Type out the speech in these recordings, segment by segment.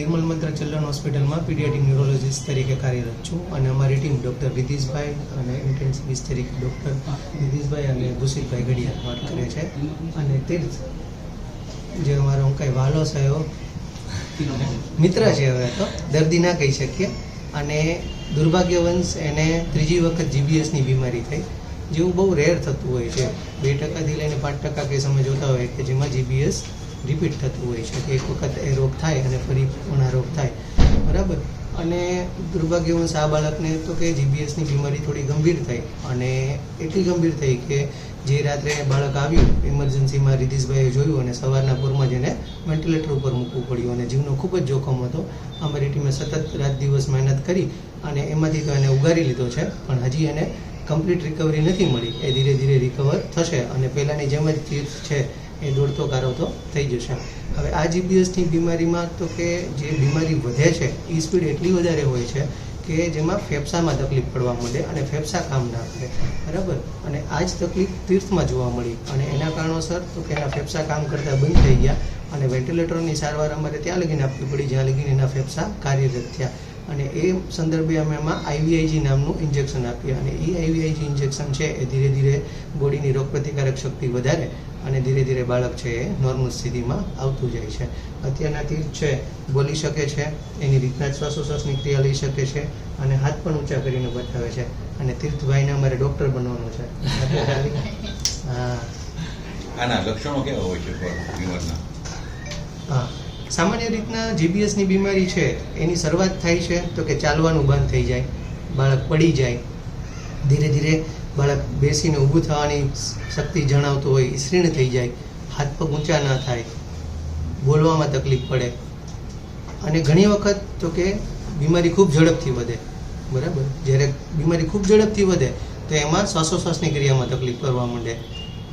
નિર્મલ મંત્ર ચિલ્ડ્રન હોસ્પિટલમાં paediatric neurologist તરીકે કાર્યરત છું અને અમારી ટીમ ડૉક્ટર વિધિશભાઈ અને ઇન્ટેન્સિવિસ્ટ તરીકે ડૉક્ટર વિધિશભાઈ અને ભૂષિતભાઈ ઘડિયાળ વાત કરે છે. અને તીર્થ જે અમારો હું કંઈ વાલો છે મિત્ર છે હવે તો, દર્દી ના કહી શકીએ. અને દુર્ભાગ્યવંશ એને ત્રીજી વખત જીબીએસની બીમારી થઈ, જેવું બહુ રેર થતું હોય છે. બે ટકાથી લઈને પાંચ ટકા કેસ અમે જોતા હોય કે જેમાં જીબીએસ રિપીટ થતું હોય છે કે એક વખત એ રોગ થાય અને ફરી પણ રોગ થાય. બરાબર? અને દુર્ભાગ્યવંશ આ બાળકને તો કે જીબીએસની બીમારી થોડી ગંભીર થઈ અને એટલી ગંભીર થઈ કે જે રાત્રે બાળક આવ્યું ઇમરજન્સીમાં રિધિશભાઈએ જોયું અને સવારના પૂરમાં જ એને વેન્ટિલેટર ઉપર મૂકવું પડ્યું અને જીવનો ખૂબ જ જોખમ હતો. અમારી ટીમે સતત રાત દિવસ મહેનત કરી અને એમાંથી તો એને ઉગારી લીધો છે, પણ હજી એને કમ્પ્લીટ રિકવરી નથી મળી. એ ધીરે ધીરે રિકવર થશે અને પહેલાંની જેમ જ છે એ દોડતો કારવતો થઈ જશે. હવે આ જીબીએસની બીમારીમાં તો કે જે બીમારી વધે છે એ સ્પીડ એટલી વધારે હોય છે કે જેમાં ફેફસામાં તકલીફ પડવા માંડે અને ફેફસા કામ ના કરે. બરાબર? અને આ જ તકલીફ તીર્થમાં જોવા મળી અને એના કારણોસર તો કે એના ફેફસા કામ કરતાં બંધ થઈ ગયા. અને વેન્ટિલેટરની સારવાર અમારે ત્યાં લગીને આપવી પડી જ્યાં લગીને એના ફેફસા કાર્યરત થયા. અને એ સંદર્ભે અમે એમાં આઈવીઆઈજી નામનું ઇન્જેક્શન આપીએ અને એ આઈવીઆઈજી ઇન્જેક્શન છે એ ધીરે ધીરે બોડીની રોગપ્રતિકારક શક્તિ વધારે અને ધીરે ધીરે બાળક છે એ નોર્મલ સ્થિતિમાં આવતું જાય છે. અત્યારના તીર્થ છે બોલી શકે છે એની રીતના શ્વાસોશ્વાસની ક્રિયા લઈ શકે છે અને હાથ પણ ઊંચા કરીને બતાવે છે. અને તીર્થભાઈને અમારે ડૉક્ટર બનવાનું છે. હા. આના લક્ષણો કેવા હોય છે સામાન્ય રીતના જીબીએસની બીમારી છે, એની શરૂઆત થાય છે તો કે ચાલવાનું બંધ થઈ જાય, બાળક પડી જાય. ધીરે ધીરે બાળક બેસીને ઊભું થવાની શક્તિ જણાવતું હોય ઈસરીણ થઈ જાય, હાથ પગ ઊંચા ના થાય, બોલવામાં તકલીફ પડે. અને ઘણી વખત તો કે બીમારી ખૂબ ઝડપથી વધે, બરાબર? જ્યારે બીમારી ખૂબ ઝડપથી વધે, તો એમાં શ્વાસોશ્વાસની ક્રિયામાં તકલીફ પડવા માંડે,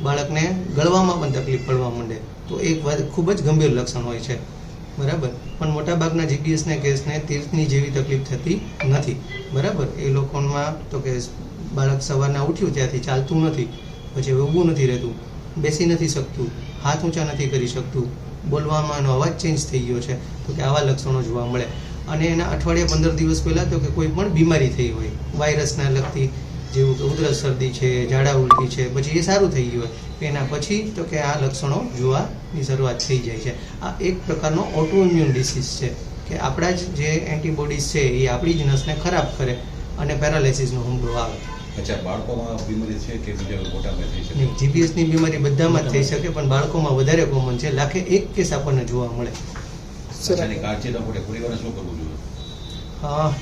બાળકને ગળવામાં પણ તકલીફ પડવા માંડે. તો એક ખૂબ જ ગંભીર લક્ષણ હોય છે. બરાબર? પણ મોટાભાગના જીપીએસના કેસને તીર્થની જેવી તકલીફ થતી નથી. બરાબર? એ લોકોમાં તો કે બાળક સવારના ઉઠ્યું ત્યાંથી ચાલતું નથી, પછી હવે ઊભું નથી રહેતું, બેસી નથી શકતું, હાથ ઊંચા નથી કરી શકતું, બોલવામાં એનો અવાજ ચેન્જ થઈ ગયો છે, તો કે આવા લક્ષણો જોવા મળે. અને એના અઠવાડિયા પંદર દિવસ પહેલાં તો કે કોઈ પણ બીમારી થઈ હોય વાયરસના લગતી જેવું કે ઉધરસ શરદી છે ઝાડા ઉલટી છે પછી એ સારું થઈ ગયું હોય એના પછી તો કે આ લક્ષણો જોવાની શરૂઆત થઈ જાય છે. આ એક પ્રકારનો ઓટોઇમ્યુન ડિસીઝ છે કે આપણા જ જે એન્ટીબોડીઝ છે એ આપણી જ નસને ખરાબ કરે અને પેરાલિસિસનો હુમલો આવે. અચ્છા બાળકોમાં બીમારી છે કે બીજા મોટામાં થઈ શકે? જીપીએસની બીમારી બધામાં થઈ શકે પણ બાળકોમાં વધારે કોમન છે. લાખે એક કેસ આપણને જોવા મળે. કાળજી રાખો પૂરી પરિવારે શું કરવું જોઈએ?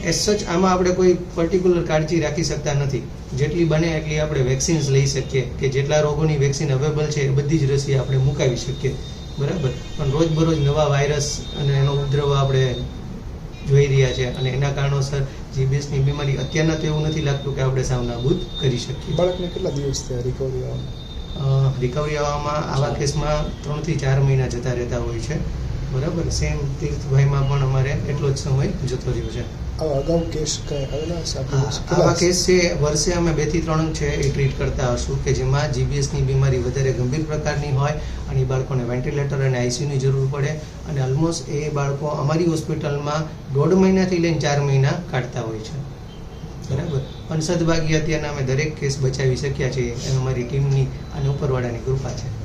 એસ સચ આમાં આપણે કોઈ પર્ટિક્યુલર કાળજી રાખી શકતા નથી. જેટલી બને એટલી આપણે વેક્સિન્સ લઈ શકીએ કે જેટલા રોગોની વેક્સિન અવેલેબલ છે એ બધી જ રસી આપણે મુકાવી શકીએ. બરાબર? પણ રોજબરોજ નવા વાયરસ અને એનો ઉપદ્રવ આપણે જોઈ રહ્યા છે અને એના કારણોસર જીબીએસની બીમારી અત્યારના તો એવું નથી લાગતું કે આપણે સાવ નાબૂદ કરી શકીએ. બાળકને કેટલા દિવસ થયા રિકવરી આવવામાં રિકવરી આવવામાં આવા કેસમાં ત્રણથી ચાર મહિના જતા રહેતા હોય છે. બરાબર? સેમ તીર્થભાઈમાં પણ અમારે એટલો જ સમય જતો રહ્યો છે. આવા અગાઉ કેસ? આવા કેસ છે વર્ષે અમે બેથી ત્રણ છે એ ટ્રીટ કરતા હશું કે જેમાં જીબીએસની બીમારી વધારે ગંભીર પ્રકારની હોય અને એ બાળકોને વેન્ટિલેટર અને આઈસીયુની જરૂર પડે અને ઓલમોસ્ટ એ બાળકો અમારી હોસ્પિટલમાં દોઢ મહિનાથી લઈને ચાર મહિના કાઢતા હોય છે. બરાબર? પણ સદભાગ્ય અત્યારના અમે દરેક કેસ બચાવી શક્યા છીએ એ અમારી ટીમની અને ઉપરવાળાની કૃપા છે.